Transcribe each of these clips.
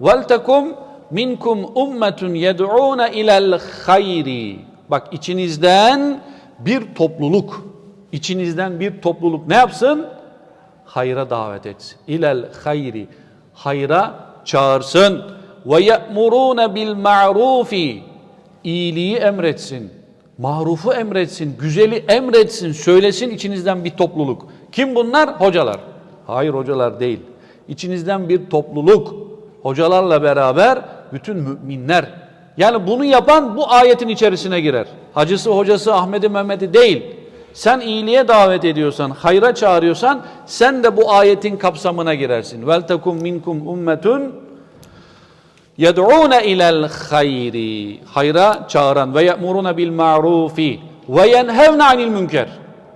وَلْتَكُمْ minkum ummetun yed'ûne ilel hayri. Bak içinizden bir topluluk, içinizden bir topluluk ne yapsın? Hayra davet etsin. İlel hayri. Hayra çağırsın. Ve ye'murûne bil ma'rufi. İyiliği emretsin. Marufu emretsin, güzeli emretsin, söylesin içinizden bir topluluk. Kim bunlar? Hocalar. Hayır hocalar değil. İçinizden bir topluluk. Hocalarla beraber bütün müminler. Yani bunu yapan bu ayetin içerisine girer. Hacısı, hocası, Ahmedi, Mehmet'i değil. Sen iyiliğe davet ediyorsan, hayra çağırıyorsan sen de bu ayetin kapsamına girersin. Vel tekum minkum ummetun yed'ûne ilel hayri. Hayra çağıran ve ye'muruna bil ma'rufi ve yenhevne anil münker.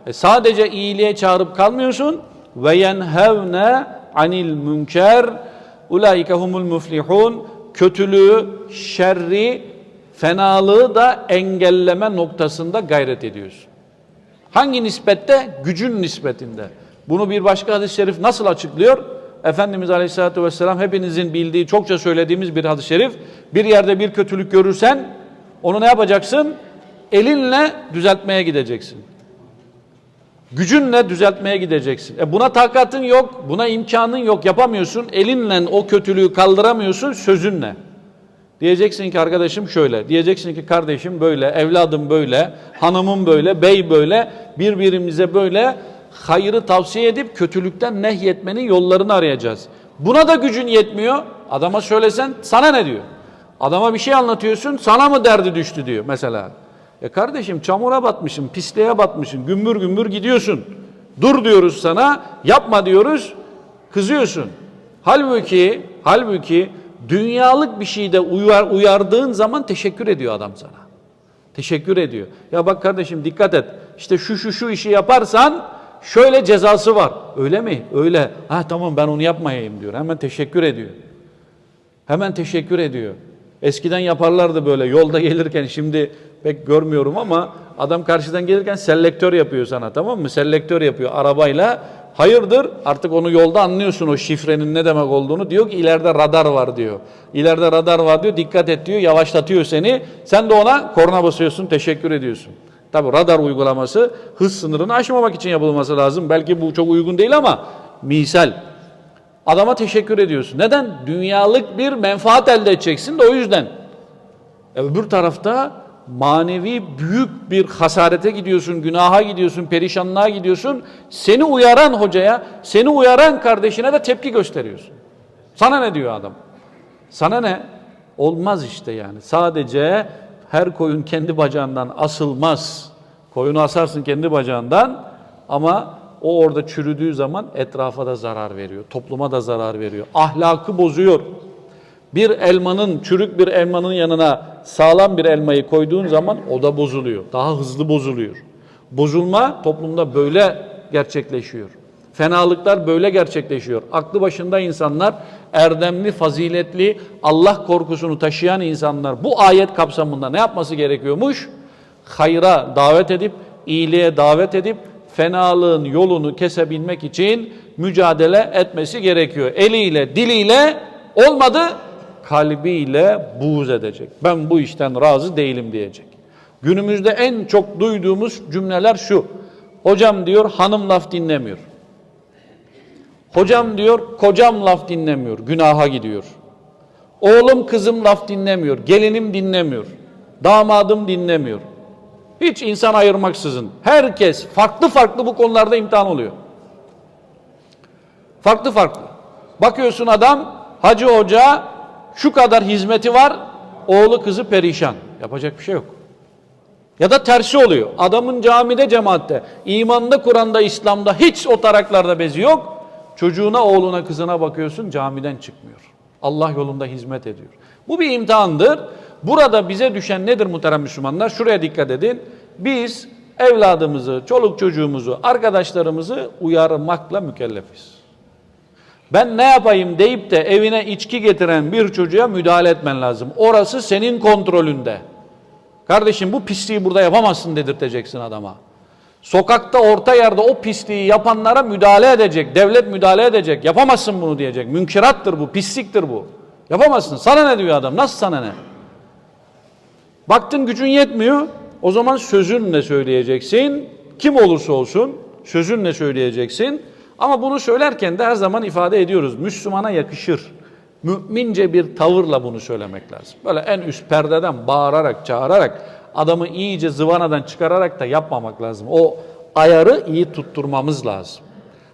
E sadece iyiliğe çağırıp kalmıyorsun. Ve yenhevne anil münker. Ulaike humul muflihun. Kötülüğü, şerri, fenalığı da engelleme noktasında gayret ediyorsun. Hangi nispette? Gücün nispetinde. Bunu bir başka hadis-i şerif nasıl açıklıyor? Efendimiz Aleyhisselatü Vesselam hepinizin bildiği, çokça söylediğimiz bir hadis-i şerif. Bir yerde bir kötülük görürsen onu ne yapacaksın? Elinle düzeltmeye gideceksin. Gücünle düzeltmeye gideceksin. E buna takatın yok, buna imkanın yok, yapamıyorsun. Elinle o kötülüğü kaldıramıyorsun, sözünle. Diyeceksin ki arkadaşım şöyle, diyeceksin ki kardeşim böyle, evladım böyle, hanımım böyle, bey böyle, birbirimize böyle hayrı tavsiye edip kötülükten nehyetmenin yollarını arayacağız. Buna da gücün yetmiyor. Adama söylesen sana ne diyor? Adama bir şey anlatıyorsun, sana mı derdi düştü diyor mesela. E kardeşim çamura batmışsın, pisliğe batmışsın, gümbür gümbür gidiyorsun. Dur diyoruz sana, yapma diyoruz, kızıyorsun. Halbuki, halbuki dünyalık bir şeyde uyar, uyardığın zaman teşekkür ediyor adam sana. Teşekkür ediyor. Ya bak kardeşim dikkat et. İşte şu şu şu işi yaparsan şöyle cezası var. Öyle mi? Öyle. Ha tamam ben onu yapmayayım diyor. Hemen teşekkür ediyor. Hemen teşekkür ediyor. Eskiden yaparlardı böyle yolda gelirken şimdi pek görmüyorum ama adam karşıdan gelirken selektör yapıyor sana tamam mı? Selektör yapıyor arabayla. Hayırdır? Artık onu yolda anlıyorsun o şifrenin ne demek olduğunu. Diyor ki ileride radar var diyor. İleride radar var diyor. Dikkat et diyor. Yavaşlatıyor seni. Sen de ona korna basıyorsun. Teşekkür ediyorsun. Tabi radar uygulaması hız sınırını aşmamak için yapılması lazım. Belki bu çok uygun değil ama misal. Adama teşekkür ediyorsun. Neden? Dünyalık bir menfaat elde edeceksin de o yüzden. E öbür tarafta manevi büyük bir hasarete gidiyorsun, günaha gidiyorsun, perişanlığa gidiyorsun. Seni uyaran hocaya, seni uyaran kardeşine de tepki gösteriyorsun. Sana ne diyor adam? Sana ne? Olmaz işte yani. Sadece her koyun kendi bacağından asılmaz. Koyunu asarsın kendi bacağından ama o orada çürüdüğü zaman etrafa da zarar veriyor. Topluma da zarar veriyor. Ahlakı bozuyor. Bir elmanın, çürük bir elmanın yanına sağlam bir elmayı koyduğun zaman o da bozuluyor. Daha hızlı bozuluyor. Bozulma toplumda böyle gerçekleşiyor. Fenalıklar böyle gerçekleşiyor. Aklı başında insanlar, erdemli, faziletli, Allah korkusunu taşıyan insanlar bu ayet kapsamında ne yapması gerekiyormuş? Hayra davet edip, iyiliğe davet edip, fenalığın yolunu kesebilmek için mücadele etmesi gerekiyor. Eliyle, diliyle olmadı, kalbiyle buğz edecek. Ben bu işten razı değilim diyecek. Günümüzde en çok duyduğumuz cümleler şu. Hocam diyor hanım laf dinlemiyor. Hocam diyor kocam laf dinlemiyor. Günaha gidiyor. Oğlum kızım laf dinlemiyor. Gelinim dinlemiyor. Damadım dinlemiyor. Hiç insan ayırmaksızın. Herkes farklı farklı bu konularda imtihan oluyor. Farklı farklı. Bakıyorsun adam hacı hoca şu kadar hizmeti var. Oğlu kızı perişan. Yapacak bir şey yok. Ya da tersi oluyor. Adamın camide cemaatte, imanında, Kur'an'da, İslam'da hiç o taraklarda bezi yok. Çocuğuna, oğluna, kızına bakıyorsun camiden çıkmıyor. Allah yolunda hizmet ediyor. Bu bir imtihandır. Burada bize düşen nedir muhterem Müslümanlar? Şuraya dikkat edin. Biz evladımızı, çoluk çocuğumuzu, arkadaşlarımızı uyarmakla mükellefiz. Ben ne yapayım deyip de evine içki getiren bir çocuğa müdahale etmen lazım. Orası senin kontrolünde. Kardeşim bu pisliği burada yapamazsın dedirteceksin adama. Sokakta orta yerde o pisliği yapanlara müdahale edecek. Devlet müdahale edecek. Yapamazsın bunu diyecek. Münkirattır bu, pisliktir bu. Yapamazsın. Sana ne diyor adam? Nasıl sana ne? Baktın gücün yetmiyor. O zaman sözünle söyleyeceksin. Kim olursa olsun sözünle söyleyeceksin. Ama bunu söylerken de her zaman ifade ediyoruz. Müslümana yakışır. Mümince bir tavırla bunu söylemek lazım. Böyle en üst perdeden bağırarak, çağırarak, adamı iyice zıvanadan çıkararak da yapmamak lazım. O ayarı iyi tutturmamız lazım.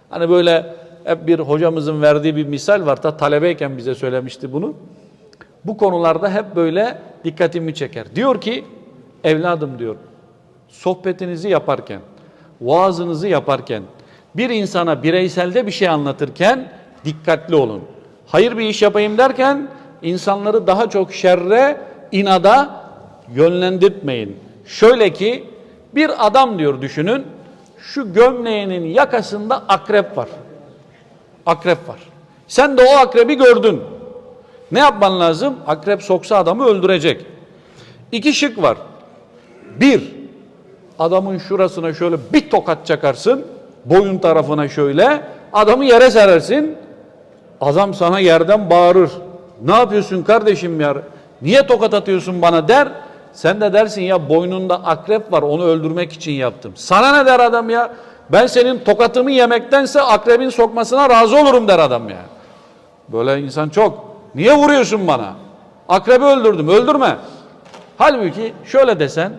Hani böyle hep bir hocamızın verdiği bir misal var. Ta talebeyken bize söylemişti bunu. Bu konularda hep böyle dikkatimi çeker. Diyor ki evladım diyor sohbetinizi yaparken, vaazınızı yaparken, bir insana bireyselde bir şey anlatırken dikkatli olun. Hayır bir iş yapayım derken insanları daha çok şerre, inada yönlendirtmeyin. Şöyle ki bir adam diyor düşünün, şu gömleğinin yakasında akrep var. Akrep var. Sen de o akrebi gördün. Ne yapman lazım? Akrep soksa adamı öldürecek. İki şık var. Bir, adamın şurasına şöyle bir tokat çakarsın, boyun tarafına şöyle, adamı yere serersin. Adam sana yerden bağırır. Ne yapıyorsun kardeşim ya? Niye tokat atıyorsun bana der. Sen de dersin ya boynunda akrep var onu öldürmek için yaptım. Sana ne der adam ya? Ben senin tokatımı yemektense akrebin sokmasına razı olurum der adam ya. Böyle insan çok. Niye vuruyorsun bana? Akrebi öldürdüm. Öldürme. Halbuki şöyle desen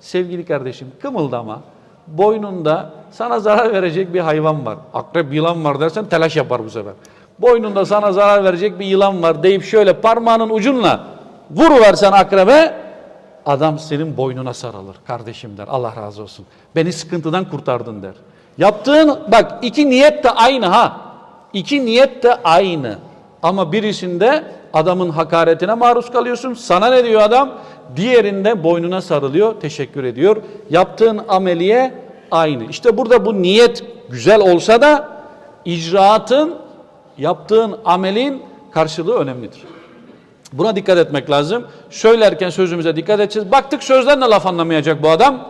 sevgili kardeşim kımıldama boynunda sana zarar verecek bir hayvan var. Akrep yılan var dersen telaş yapar bu sefer. Boynunda sana zarar verecek bir yılan var deyip şöyle parmağının ucunla vuruversen akrebe adam senin boynuna sarılır kardeşim der. Allah razı olsun. Beni sıkıntıdan kurtardın der. Yaptığın bak iki niyet de aynı ha. İki niyet de aynı. Ama birisinde adamın hakaretine maruz kalıyorsun. Sana ne diyor adam? Diğerinde boynuna sarılıyor, teşekkür ediyor. Yaptığın ameliye aynı. İşte burada bu niyet güzel olsa da icraatın, yaptığın amelin karşılığı önemlidir. Buna dikkat etmek lazım. Söylerken sözümüze dikkat edeceğiz. Baktık sözden de laf anlamayacak bu adam.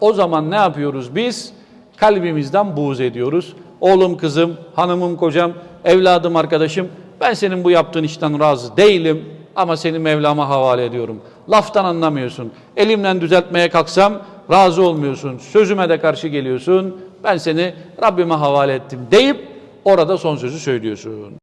O zaman ne yapıyoruz biz? Kalbimizden buğz ediyoruz. Oğlum, kızım, hanımım, kocam, evladım, arkadaşım ben senin bu yaptığın işten razı değilim ama seni Mevlam'a havale ediyorum. Laftan anlamıyorsun. Elimle düzeltmeye kalksam razı olmuyorsun. Sözüme de karşı geliyorsun. Ben seni Rabbime havale ettim deyip orada son sözü söylüyorsun.